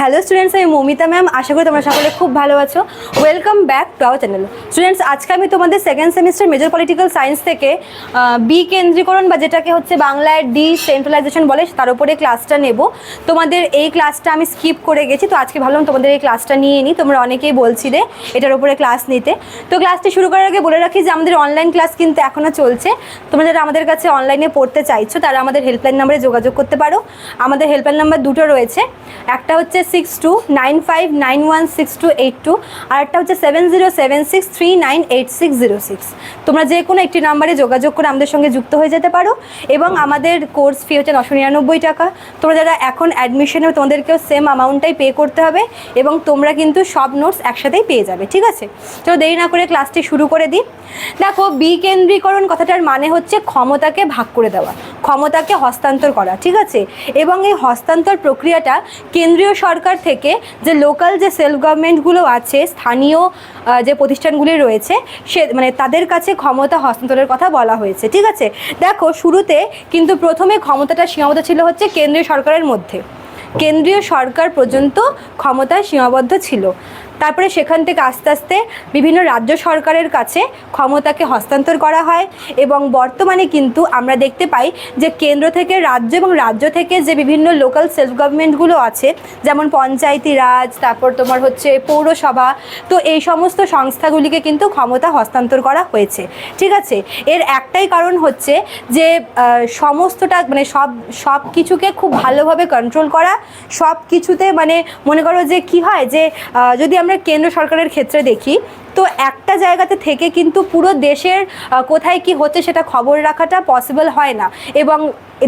Hello students আমি Momita ma'am আশা করি তোমরা সকলে খুব ভালো আছো। Welcome back to our channel students আজকে আমি তোমাদের second semester major political science থেকে বি কেন্দ্রীকরণ বা যেটাকে হচ্ছে বাংলায় ডি সেন্ট্রালাইজেশন বলে, তার উপরে ক্লাসটা নেব। তোমাদের এই ক্লাসটা আমি স্কিপ করে গেছি, তো আজকে ভাবলাম তোমাদের এই ক্লাসটা নিয়ে নিই তোমরা অনেকেই বলছিলে এটার উপরে ক্লাস নিতে। তো ক্লাসটি শুরু করার আগে বলে রাখি যে, আমাদের অনলাইন ক্লাস কিন্তু এখনও চলছে। তোমরা যারা আমাদের কাছে অনলাইনে পড়তে চাইছো, তারা আমাদের হেল্পলাইন নাম্বারে যোগাযোগ করতে পারো। আমাদের হেল্পলাইন নাম্বার দুটো রয়েছে। একটা হচ্ছে six two, nine five nine one six two eight two আর একটা হচ্ছে seven zero seven six three nine eight six zero six. তোমরা যে কোনো একটি নাম্বারে যোগাযোগ করে আমাদের সঙ্গে যুক্ত হয়ে যেতে পারো এবং আমাদের কোর্স ফি হচ্ছে নশো নিরানব্বই টাকা। তোমরা যারা এখন অ্যাডমিশনে তোমাদেরকেও সেম অ্যামাউন্টটাই পে করতে হবে এবং তোমরা কিন্তু সব নোটস একসাথেই পেয়ে যাবে, ঠিক আছে? চলো দেরি না করে ক্লাসটি শুরু করে দিই। দেখো বিকেন্দ্রীকরণ কথাটার মানে হচ্ছে ক্ষমতাকে ভাগ করে দেওয়া, ক্ষমতাকে হস্তান্তর করা, ঠিক আছে? এবং এই হস্তান্তর প্রক্রিয়াটা কেন্দ্রীয় সরকার থেকে যে লোকাল যে সেলফ গভর্নমেন্টগুলো আছে, স্থানীয় যে প্রতিষ্ঠানগুলি রয়েছে, সে মানে তাদের কাছে ক্ষমতা হস্তান্তরের কথা বলা হয়েছে, ঠিক আছে? দেখো, শুরুতে কিন্তু প্রথমে ক্ষমতাটা সীমাবদ্ধ ছিল হচ্ছে কেন্দ্রীয় সরকারের মধ্যে। কেন্দ্রীয় সরকার পর্যন্ত ক্ষমতায় সীমাবদ্ধ ছিল। তারপরে সেখান থেকে আস্তে আস্তে বিভিন্ন রাজ্য সরকারের কাছে ক্ষমতাকে হস্তান্তর করা হয় এবং বর্তমানে কিন্তু আমরা দেখতে পাই যে কেন্দ্র থেকে রাজ্য এবং রাজ্য থেকে যে বিভিন্ন লোকাল সেলফ গভর্নমেন্টগুলো আছে, যেমন পঞ্চায়েতি রাজ, তারপর তোমার হচ্ছে পৌরসভা, তো এই সমস্ত সংস্থাগুলিকে কিন্তু ক্ষমতা হস্তান্তর করা হয়েছে। ঠিক আছে? এর একটাই কারণ হচ্ছে যে সমস্তটা মানে সব সব কিছুকে খুব ভালোভাবে কন্ট্রোল করা সব কিছুতে মানে মনে করো যে কি হয় যে যদি আমরা কেন্দ্র সরকারের ক্ষেত্রে দেখি, তো একটা জায়গাতে থেকে কিন্তু পুরো দেশের কোথায় কি হচ্ছে সেটা খবর রাখাটা পসিবল হয় না। এবং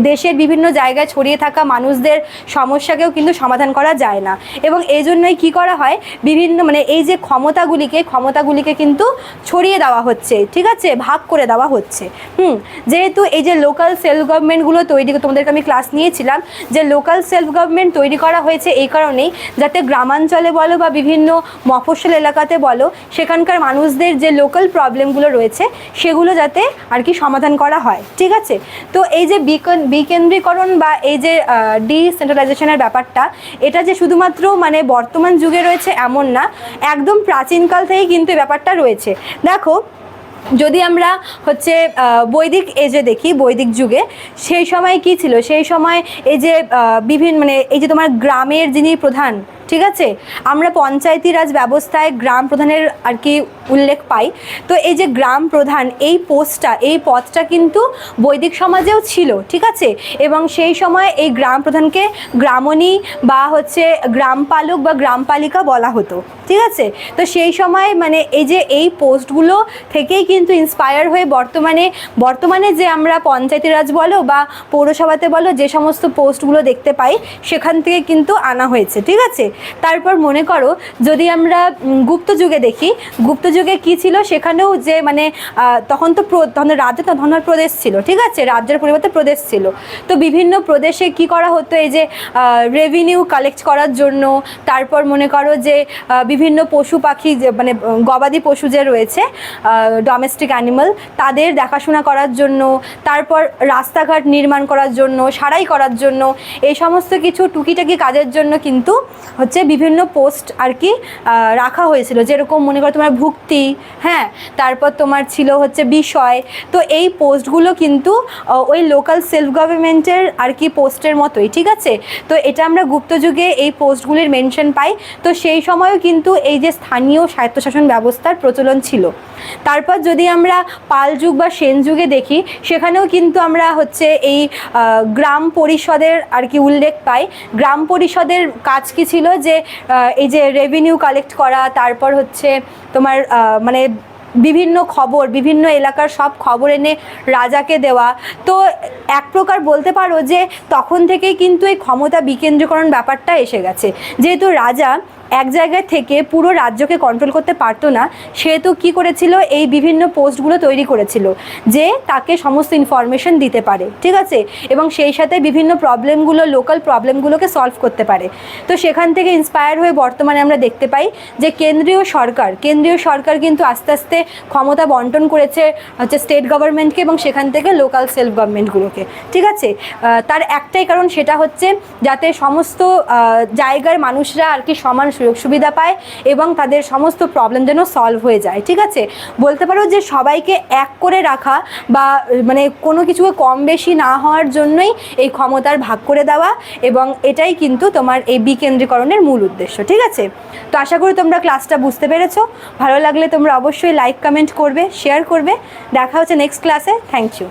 দেশের বিভিন্ন জায়গায় ছড়িয়ে থাকা মানুষদের সমস্যাকেও কিন্তু সমাধান করা যায় না। এবং এই জন্যই কী করা হয়? বিভিন্ন মানে এই যে ক্ষমতাগুলিকে ক্ষমতাগুলিকে কিন্তু ছড়িয়ে দেওয়া হচ্ছে, ঠিক আছে? ভাগ করে দেওয়া হচ্ছে। হুম, যেহেতু এই যে লোকাল সেলফ গভর্নমেন্টগুলো তৈরি, তোমাদেরকে আমি ক্লাস নিয়েছিলাম, যে লোকাল সেলফ গভর্নমেন্ট তৈরি করা হয়েছে এই কারণেই যাতে গ্রামাঞ্চলে বলো বা বিভিন্ন মফস্বল এলাকাতে বলো, সেখানকার মানুষদের যে লোকাল প্রবলেমগুলো রয়েছে, সেগুলো যাতে আর কি সমাধান করা হয়, ঠিক আছে? তো এই যে বিকন বিকেন্দ্রীকরণ বা এই যে ডিসেন্ট্রালাইজেশনের ব্যাপারটা, এটা যে শুধুমাত্র মানে বর্তমান যুগে রয়েছে এমন না, একদম প্রাচীনকাল থেকেই কিন্তু ব্যাপারটা রয়েছে। দেখো, যদি আমরা হচ্ছে বৈদিক এজে দেখি, বৈদিক যুগে, সেই সময় কি ছিল? সেই সময় এই যে বিভিন্ন মানে এই যে তোমার গ্রামের যিনি প্রধান, ঠিক আছে? আমরা পঞ্চায়েতি রাজ ব্যবস্থায় গ্রাম প্রধানের আর কি উল্লেখ পাই। তো এই যে গ্রাম প্রধান, এই পোস্টটা, এই পদটা কিন্তু বৈদিক সমাজেও ছিল, ঠিক আছে? এবং সেই সময় এই গ্রাম প্রধানকে গ্রামণী বা হচ্ছে গ্রামপালক বা গ্রামপালিকা বলা হতো, ঠিক আছে? তো সেই সময় মানে এই যে এই পোস্টগুলো থেকেই কিন্তু ইন্সপায়ার হয়ে বর্তমানে বর্তমানে যে আমরা পঞ্চায়েতি রাজ বলো বা পৌরসভাতে বলো যে সমস্ত পোস্টগুলো দেখতে পাই, সেখান থেকে কিন্তু আনা হয়েছে, ঠিক আছে? তারপর মনে করো যদি আমরা গুপ্ত যুগে দেখি, গুপ্ত যুগে কী ছিল সেখানেও যে মানে তখন তো তখন রাজ্য তখন প্রদেশ ছিল, ঠিক আছে? রাজ্যের পরিবর্তে প্রদেশ ছিল। তো বিভিন্ন প্রদেশে কি করা হতো? এই যে রেভিনিউ কালেক্ট করার জন্য, তারপর মনে করো যে বিভিন্ন পশু পাখি যে মানে গবাদি পশু যে রয়েছে ডোমেস্টিক অ্যানিমাল তাদের দেখাশোনা করার জন্য, তারপর রাস্তাঘাট নির্মাণ করার জন্য, সারাই করার জন্য, এই সমস্ত কিছু টুকিটাকি কাজের জন্য কিন্তু হচ্ছে বিভিন্ন পোস্ট আর কি রাখা হয়েছিল। যেরকম মনে করো তোমার ভুক্তি হ্যাঁ তারপর তোমার ছিল হচ্ছে বিষয়। তো এই পোস্টগুলো কিন্তু ওই লোকাল সেলফ গভর্নমেন্টের আর কি পোস্টের মতোই, ঠিক আছে? তো এটা আমরা গুপ্ত যুগে এই পোস্টগুলির মেনশন পাই। তো সেই সময়ও কিন্তু এই যে স্থানীয় স্বায়ত্তশাসন ব্যবস্থার প্রচলন ছিল। তারপর যদি আমরা পাল যুগ বা সেন যুগে দেখি, সেখানেও কিন্তু আমরা হচ্ছে এই গ্রাম পরিষদের আর কি উল্লেখ পাই। গ্রাম পরিষদের কাজ কি ছিল যে এই যে রেভিনিউ কালেক্ট করা, তারপর হচ্ছে তোমার মানে বিভিন্ন খবর, বিভিন্ন এলাকার সব খবর এনে রাজাকে দেওয়া। তো এক প্রকার বলতে পারো যে তখন থেকেই কিন্তু এই ক্ষমতা বিকেন্দ্রীকরণ ব্যাপারটা এসে গেছে। যেহেতু রাজা এক জায়গায় থেকে পুরো রাজ্যকে কন্ট্রোল করতে পারতো না, সেহেতু কি করেছিল? এই বিভিন্ন পোস্টগুলো তৈরি করেছিল, যে তাকে সমস্ত ইনফরমেশন দিতে পারে, ঠিক আছে? এবং সেই সাথে বিভিন্ন প্রবলেমগুলো লোকাল প্রবলেমগুলোকে সলভ করতে পারে। তো সেখান থেকে ইন্সপায়ার হয়ে বর্তমানে আমরা দেখতে পাই যে কেন্দ্রীয় সরকার কেন্দ্রীয় সরকার কিন্তু আস্তে আস্তে ক্ষমতা বন্টন করেছে হচ্ছে স্টেট গভর্নমেন্টকে এবং সেখান থেকে লোকাল সেলফ গভর্নমেন্টগুলোকে ঠিক আছে? তার একটাই কারণ সেটা হচ্ছে যাতে সমস্ত জায়গার মানুষরা আর কি সমান সুযোগ সুবিধা পায় এবং তাদের সমস্ত প্রবলেম যেন সলভ হয়ে যায়, ঠিক আছে? বলতে পারো যে সবাইকে এক করে রাখা বা মানে কোনো কিছুকে কম বেশি না হওয়ার জন্যই এই ক্ষমতার ভাগ করে দেওয়া এবং এটাই কিন্তু তোমার এই বিকেন্দ্রীকরণের মূল উদ্দেশ্য, ঠিক আছে? তো আশা করি তোমরা ক্লাসটা বুঝতে পেরেছ। ভালো লাগলে তোমরা অবশ্যই লাইক কমেন্ট করবে শেয়ার করবে। দেখা হচ্ছে নেক্সট ক্লাসে থ্যাংক ইউ